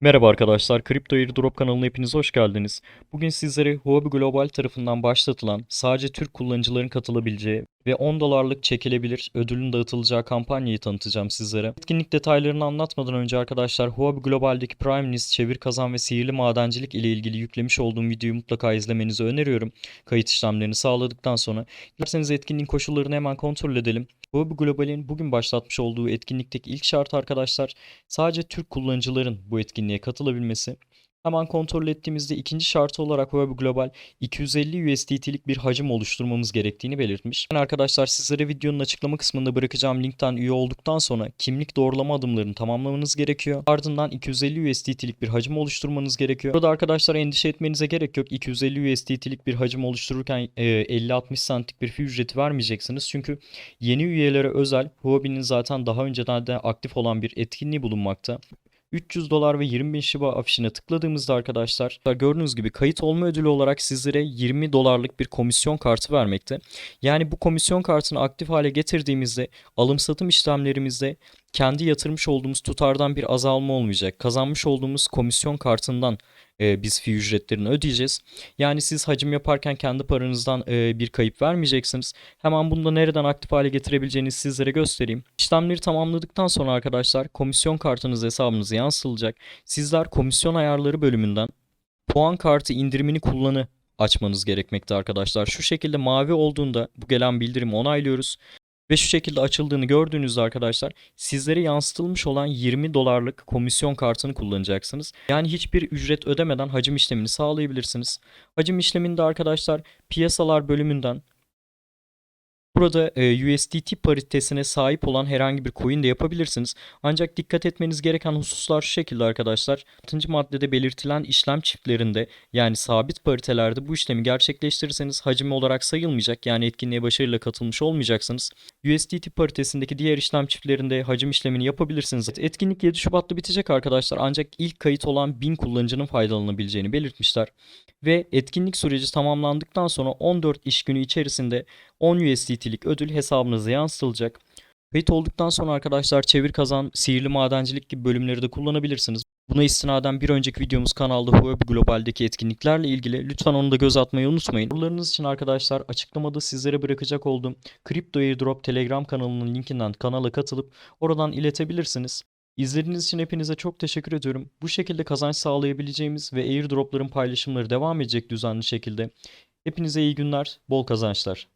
Merhaba arkadaşlar, Kripto Airdrop kanalına hepiniz hoş geldiniz. Bugün sizlere Huobi Global tarafından başlatılan sadece Türk kullanıcıların katılabileceği ve 10 dolarlık çekilebilir ödülün dağıtılacağı kampanyayı tanıtacağım sizlere. Etkinlik detaylarını anlatmadan önce arkadaşlar Huobi Global'deki Prime List, çevir kazan ve sihirli madencilik ile ilgili yüklemiş olduğum videoyu mutlaka izlemenizi öneriyorum. Kayıt işlemlerini sağladıktan sonra. Dilerseniz etkinliğin koşullarını hemen kontrol edelim. Huobi Global'in bugün başlatmış olduğu etkinlikteki ilk şart arkadaşlar sadece Türk kullanıcıların bu etkinliğe katılabilmesi. Hemen kontrol ettiğimizde ikinci şartı olarak Huobi Global 250 USDT'lik bir hacim oluşturmamız gerektiğini belirtmiş. Yani arkadaşlar sizlere videonun açıklama kısmında bırakacağım linkten üye olduktan sonra kimlik doğrulama adımlarını tamamlamanız gerekiyor. Ardından 250 USDT'lik bir hacim oluşturmanız gerekiyor. Burada arkadaşlar endişe etmenize gerek yok. 250 USDT'lik bir hacim oluştururken e, 50-60 centlik bir fee ücreti vermeyeceksiniz. Çünkü yeni üyelere özel Huobi'nin zaten daha önceden de aktif olan bir etkinliği bulunmakta. 300 dolar ve 20 bin Shiba afişine tıkladığımızda arkadaşlar gördüğünüz gibi kayıt olma ödülü olarak sizlere 20 dolarlık bir komisyon kartı vermekte. Yani bu komisyon kartını aktif hale getirdiğimizde alım satım işlemlerimizde kendi yatırmış olduğumuz tutardan bir azalma olmayacak. Kazanmış olduğumuz komisyon kartından e, biz fee ücretlerini ödeyeceğiz. Yani siz hacim yaparken kendi paranızdan e, bir kayıp vermeyeceksiniz. Hemen bunu da nereden aktif hale getirebileceğinizi sizlere göstereyim. İşlemleri tamamladıktan sonra arkadaşlar komisyon kartınız hesabınıza yansıtılacak. Sizler komisyon ayarları bölümünden puan kartı indirimini kullanı açmanız gerekmekte arkadaşlar. Şu şekilde mavi olduğunda bu gelen bildirimi onaylıyoruz. Ve şu şekilde açıldığını gördüğünüzde arkadaşlar sizlere yansıtılmış olan 20 dolarlık komisyon kartını kullanacaksınız. Yani hiçbir ücret ödemeden hacim işlemini sağlayabilirsiniz. Hacim işleminde arkadaşlar piyasalar bölümünden Burada e, USDT paritesine sahip olan herhangi bir coin de yapabilirsiniz. Ancak dikkat etmeniz gereken hususlar şu şekilde arkadaşlar. 6. maddede belirtilen işlem çiftlerinde yani sabit paritelerde bu işlemi gerçekleştirirseniz hacim olarak sayılmayacak. Yani etkinliğe başarıyla katılmış olmayacaksınız. USDT paritesindeki diğer işlem çiftlerinde hacim işlemini yapabilirsiniz. Etkinlik 7 Şubat'ta bitecek arkadaşlar. Ancak ilk kayıt olan 1000 kullanıcının faydalanabileceğini belirtmişler. Ve etkinlik süreci tamamlandıktan sonra 14 iş günü içerisinde 10 USDT'lik ödül hesabınıza yansıtılacak. Kayıt olduktan sonra arkadaşlar çevir kazan, sihirli madencilik gibi bölümleri de kullanabilirsiniz. Buna istinaden bir önceki videomuz kanalda Huobi Global'deki etkinliklerle ilgili. Lütfen onu da göz atmayı unutmayın. Sorularınız için arkadaşlar açıklamada sizlere bırakacak olduğum Crypto Airdrop Telegram kanalının linkinden kanala katılıp oradan iletebilirsiniz. İzlediğiniz için hepinize çok teşekkür ediyorum. Bu şekilde kazanç sağlayabileceğimiz ve airdropların paylaşımları devam edecek düzenli şekilde. Hepinize iyi günler, bol kazançlar.